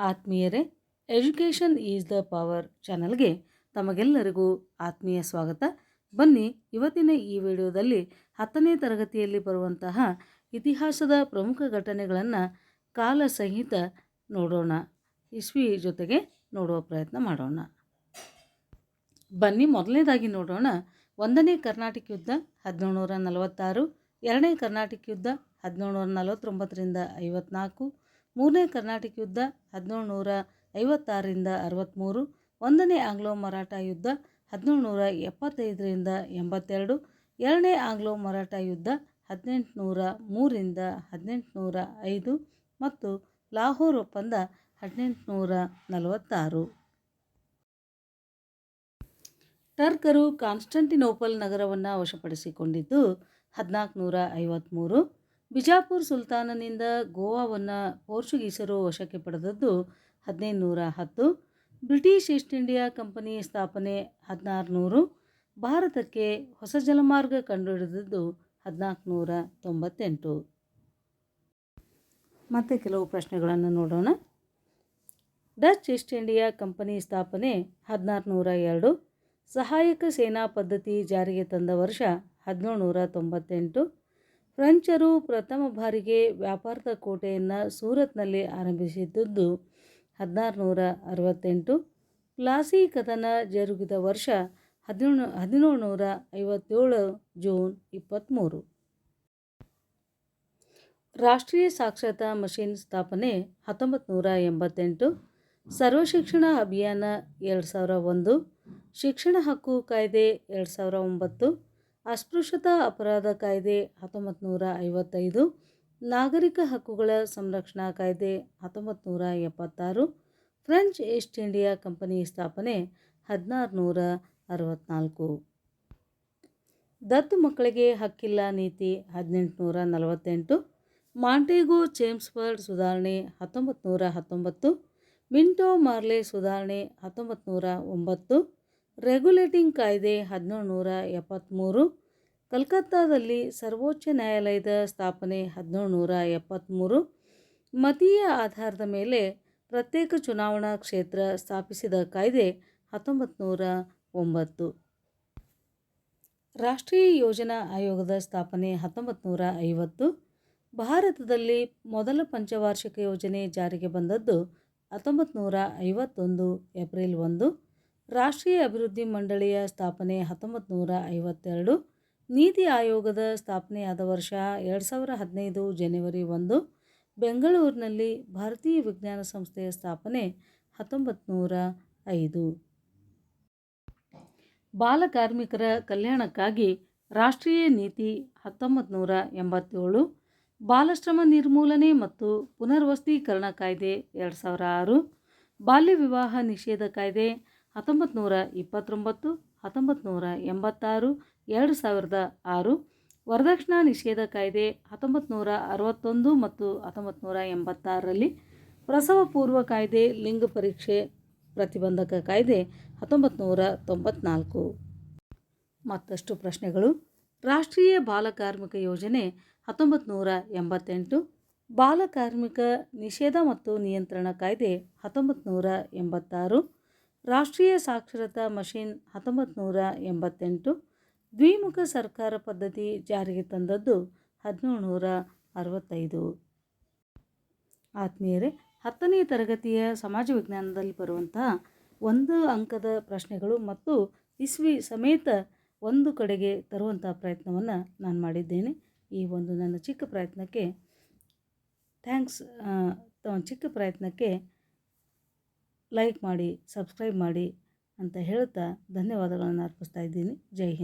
ಆತ್ಮೀಯರೇ, education is the power ಚಾನಲ್ಗೆ ತಮಗೆಲ್ಲರಿಗೂ ಆತ್ಮೀಯ ಸ್ವಾಗತ. ಬನ್ನಿ, ಇವತ್ತಿನ ಈ ವಿಡಿಯೋದಲ್ಲಿ ಹತ್ತನೇ ತರಗತಿಯಲ್ಲಿ ಬರುವಂತಹ ಇತಿಹಾಸದ ಪ್ರಮುಖ ಘಟನೆಗಳನ್ನು ಕಾಲ ಸಹಿತ ನೋಡೋಣ. ಇಸ್ವಿ ಜೊತೆಗೆ ನೋಡುವ ಪ್ರಯತ್ನ ಮಾಡೋಣ. ಬನ್ನಿ, ಮೊದಲನೇದಾಗಿ ನೋಡೋಣ. ಒಂದನೇ ಕರ್ನಾಟಕ ಯುದ್ಧ, ಹದಿನೇಳು ನಲವತ್ತಾರು. ಎರಡನೇ ಕರ್ನಾಟಕ ಯುದ್ಧ, ಹದಿನೇಳು ನಲವತ್ತೊಂಬತ್ತರಿಂದ ಐವತ್ನಾಲ್ಕು. ಮೂರನೇ ಕರ್ನಾಟಕ ಯುದ್ಧ ಹದಿನೇಳು ನೂರ ಐವತ್ತಾರರಿಂದ ಅರವತ್ತ್ಮೂರು ಒಂದನೇ ಆಂಗ್ಲೋ ಮರಾಠ ಯುದ್ಧ ಹದಿನೇಳು ನೂರ ಎಪ್ಪತ್ತೈದರಿಂದ ಎಂಬತ್ತೆರಡು, ಎರಡನೇ ಆಂಗ್ಲೋ ಮರಾಠ ಯುದ್ಧ ಹದಿನೆಂಟು ನೂರ ಮೂರಿಂದ ಹದಿನೆಂಟು ನೂರ ಐದು ಮತ್ತು ಲಾಹೋರ್ ಒಪ್ಪಂದ ಹದಿನೆಂಟು ನೂರ ನಲವತ್ತಾರು. ಟರ್ಕರು ಕಾನ್ಸ್ಟಂಟಿನೋಪಲ್ ನಗರವನ್ನು ವಶಪಡಿಸಿಕೊಂಡಿದ್ದು ಹದಿನಾಲ್ಕು ನೂರ ಐವತ್ತ್ಮೂರು ಬಿಜಾಪುರ್ ಸುಲ್ತಾನನಿಂದ ಗೋವಾವನ್ನು ಪೋರ್ಚುಗೀಸರು ವಶಕ್ಕೆ ಪಡೆದದ್ದು ಹದಿನೈದು ನೂರ ಹತ್ತು. ಬ್ರಿಟಿಷ್ ಈಸ್ಟ್ ಇಂಡಿಯಾ ಕಂಪನಿ ಸ್ಥಾಪನೆ ಹದಿನಾರು ನೂರು. ಭಾರತಕ್ಕೆ ಹೊಸ ಜಲಮಾರ್ಗ ಕಂಡುಹಿಡಿದದ್ದು ಹದಿನಾಲ್ಕು ನೂರ ತೊಂಬತ್ತೆಂಟು. ಮತ್ತೆ ಕೆಲವು ಪ್ರಶ್ನೆಗಳನ್ನು ನೋಡೋಣ. ಡಚ್ ಈಸ್ಟ್ ಇಂಡಿಯಾ ಕಂಪನಿ ಸ್ಥಾಪನೆ ಹದಿನಾರು ನೂರ ಎರಡು. ಸಹಾಯಕ ಸೇನಾ ಪದ್ಧತಿ ಜಾರಿಗೆ ತಂದ ವರ್ಷ ಹದಿನೇಳು ನೂರ ತೊಂಬತ್ತೆಂಟು. ಫ್ರೆಂಚರು ಪ್ರಥಮ ಬಾರಿಗೆ ವ್ಯಾಪಾರದ ಕೋಟೆಯನ್ನು ಸೂರತ್ನಲ್ಲಿ ಆರಂಭಿಸಿದ್ದುದು ಹದಿನಾರು ನೂರ ಅರವತ್ತೆಂಟು. ಪ್ಲಾಸಿ ಕದನ ಜರುಗಿದ ವರ್ಷ ಹದಿನೇಳು ಹದಿನೇಳು ನೂರ ಐವತ್ತೇಳು ಜೂನ್ ಇಪ್ಪತ್ತ್ಮೂರು ರಾಷ್ಟ್ರೀಯ ಸಾಕ್ಷರತಾ ಮಷಿನ್ ಸ್ಥಾಪನೆ ಹತ್ತೊಂಬತ್ತು ನೂರ ಎಂಬತ್ತೆಂಟು. ಸರ್ವಶಿಕ್ಷಣ ಅಭಿಯಾನ ಎರಡು ಸಾವಿರ ಒಂದು. ಶಿಕ್ಷಣ ಹಕ್ಕು ಕಾಯ್ದೆ ಎರಡು ಸಾವಿರ ಒಂಬತ್ತು. ಅಸ್ಪೃಶ್ಯತಾ ಅಪರಾಧ ಕಾಯ್ದೆ ಹತ್ತೊಂಬತ್ತು ನೂರ ಐವತ್ತೈದು ನಾಗರಿಕ ಹಕ್ಕುಗಳ ಸಂರಕ್ಷಣಾ ಕಾಯ್ದೆ ಹತ್ತೊಂಬತ್ತು ನೂರ ಎಪ್ಪತ್ತಾರು ಫ್ರೆಂಚ್ ಈಸ್ಟ್ ಇಂಡಿಯಾ ಕಂಪನಿ ಸ್ಥಾಪನೆ ಹದಿನಾರು ನೂರ ಅರವತ್ತ್ನಾಲ್ಕು ದತ್ತು ಮಕ್ಕಳಿಗೆ ಹಕ್ಕಿಲ್ಲ ನೀತಿ ಹದಿನೆಂಟುನೂರ ನಲವತ್ತೆಂಟು ಮಾಂಟೇಗೋ ಚೇಮ್ಸ್ಫರ್ಡ್ ಸುಧಾರಣೆ ಹತ್ತೊಂಬತ್ತು ನೂರ ಹತ್ತೊಂಬತ್ತು ಮಿಂಟೋ ಮಾರ್ಲೆ ಸುಧಾರಣೆ ಹತ್ತೊಂಬತ್ತು ನೂರ ಒಂಬತ್ತು ರೆಗ್ಯುಲೇಟಿಂಗ್ ಕಾಯ್ದೆ ಹದಿನೇಳು ನೂರ ಎಪ್ಪತ್ತ್ಮೂರು ಕಲ್ಕತ್ತಾದಲ್ಲಿ ಸರ್ವೋಚ್ಚ ನ್ಯಾಯಾಲಯದ ಸ್ಥಾಪನೆ ಹದಿನೇಳು ನೂರ ಎಪ್ಪತ್ತ್ಮೂರು ಮತೀಯ ಆಧಾರದ ಮೇಲೆ ಪ್ರತ್ಯೇಕ ಚುನಾವಣಾ ಕ್ಷೇತ್ರ ಸ್ಥಾಪಿಸಿದ ಕಾಯ್ದೆ ಹತ್ತೊಂಬತ್ತು ನೂರ ಒಂಬತ್ತು. ರಾಷ್ಟ್ರೀಯ ಯೋಜನಾ ಆಯೋಗದ ಸ್ಥಾಪನೆ ಹತ್ತೊಂಬತ್ತು ನೂರ ಐವತ್ತು. ಭಾರತದಲ್ಲಿ ಮೊದಲ ಪಂಚವಾರ್ಷಿಕ ಯೋಜನೆ ಜಾರಿಗೆ ಬಂದದ್ದು ಹತ್ತೊಂಬತ್ತು ನೂರ ಐವತ್ತೊಂದು, ಏಪ್ರಿಲ್ ಒಂದು. ರಾಷ್ಟ್ರೀಯ ಅಭಿವೃದ್ಧಿ ಮಂಡಳಿಯ ಸ್ಥಾಪನೆ ಹತ್ತೊಂಬತ್ತು ನೂರ ಐವತ್ತೆರಡು. ನೀತಿ ಆಯೋಗದ ಸ್ಥಾಪನೆಯಾದ ವರ್ಷ ಎರಡು ಸಾವಿರ ಹದಿನೈದು ಜನವರಿ ಒಂದು. ಬೆಂಗಳೂರಿನಲ್ಲಿ ಭಾರತೀಯ ವಿಜ್ಞಾನ ಸಂಸ್ಥೆಯ ಸ್ಥಾಪನೆ ಹತ್ತೊಂಬತ್ತು ನೂರ ಐದು ಬಾಲಕಾರ್ಮಿಕರ ಕಲ್ಯಾಣಕ್ಕಾಗಿ ರಾಷ್ಟ್ರೀಯ ನೀತಿ ಹತ್ತೊಂಬತ್ತು ನೂರ ಎಂಬತ್ತೇಳು. ಬಾಲಶ್ರಮ ನಿರ್ಮೂಲನೆ ಮತ್ತು ಪುನರ್ವಸತೀಕರಣ ಕಾಯ್ದೆ ಎರಡು ಸಾವಿರ ಆರು. ಬಾಲ್ಯ ವಿವಾಹ ನಿಷೇಧ ಕಾಯ್ದೆ ಹತ್ತೊಂಬತ್ತು ನೂರ ಇಪ್ಪತ್ತೊಂಬತ್ತು ಹತ್ತೊಂಬತ್ತು ನೂರ ಎಂಬತ್ತಾರು, ಎರಡು ಸಾವಿರದ ಆರು. ವರದಕ್ಷಿಣಾ ನಿಷೇಧ ಕಾಯ್ದೆ ಹತ್ತೊಂಬತ್ತು ನೂರ ಅರವತ್ತೊಂದು ಮತ್ತು ಹತ್ತೊಂಬತ್ತು ನೂರ ಎಂಬತ್ತಾರರಲ್ಲಿ ಪ್ರಸವ ಪೂರ್ವ ಕಾಯ್ದೆ, ಲಿಂಗ ಪರೀಕ್ಷೆ ಪ್ರತಿಬಂಧಕ ಕಾಯ್ದೆ ಹತ್ತೊಂಬತ್ತು ನೂರ ತೊಂಬತ್ನಾಲ್ಕು. ಮತ್ತಷ್ಟು ಪ್ರಶ್ನೆಗಳು. ರಾಷ್ಟ್ರೀಯ ಬಾಲಕಾರ್ಮಿಕ ಯೋಜನೆ ಹತ್ತೊಂಬತ್ತು ನೂರ ಎಂಬತ್ತೆಂಟು ಬಾಲಕಾರ್ಮಿಕ ನಿಷೇಧ ಮತ್ತು ನಿಯಂತ್ರಣ ಕಾಯ್ದೆ ಹತ್ತೊಂಬತ್ತು ನೂರ ಎಂಬತ್ತಾರು. ರಾಷ್ಟ್ರೀಯ ಸಾಕ್ಷರತಾ ಮಷಿನ್ ಹತ್ತೊಂಬತ್ತು ನೂರ ಎಂಬತ್ತೆಂಟು ದ್ವಿಮುಖ ಸರ್ಕಾರ ಪದ್ಧತಿ ಜಾರಿಗೆ ತಂದದ್ದು ಹದಿನೇಳು ನೂರ ಅರವತ್ತೈದು. ಆತ್ಮೀಯರೇ, ಹತ್ತನೇ ತರಗತಿಯ ಸಮಾಜ ವಿಜ್ಞಾನದಲ್ಲಿ ಬರುವಂತಹ ಒಂದು ಅಂಕದ ಪ್ರಶ್ನೆಗಳು ಮತ್ತು ಇಸ್ವಿ ಸಮೇತ ಒಂದು ಕಡೆಗೆ ತರುವಂಥ ಪ್ರಯತ್ನವನ್ನು ನಾನು ಮಾಡಿದ್ದೇನೆ. ಈ ಒಂದು ನನ್ನ ಚಿಕ್ಕ ಪ್ರಯತ್ನಕ್ಕೆ, ಥ್ಯಾಂಕ್ಸ್ ಚಿಕ್ಕ ಪ್ರಯತ್ನಕ್ಕೆ ಲೈಕ್ ಮಾಡಿ ಸಬ್ಸ್ಕ್ರೈಬ್ ಮಾಡಿ ಅಂತ ಹೇಳ್ತಾ ಧನ್ಯವಾದಗಳನ್ನು ಅರ್ಪಿಸ್ತಾ ಇದ್ದೀನಿ. ಜೈ ಹಿಂದ್.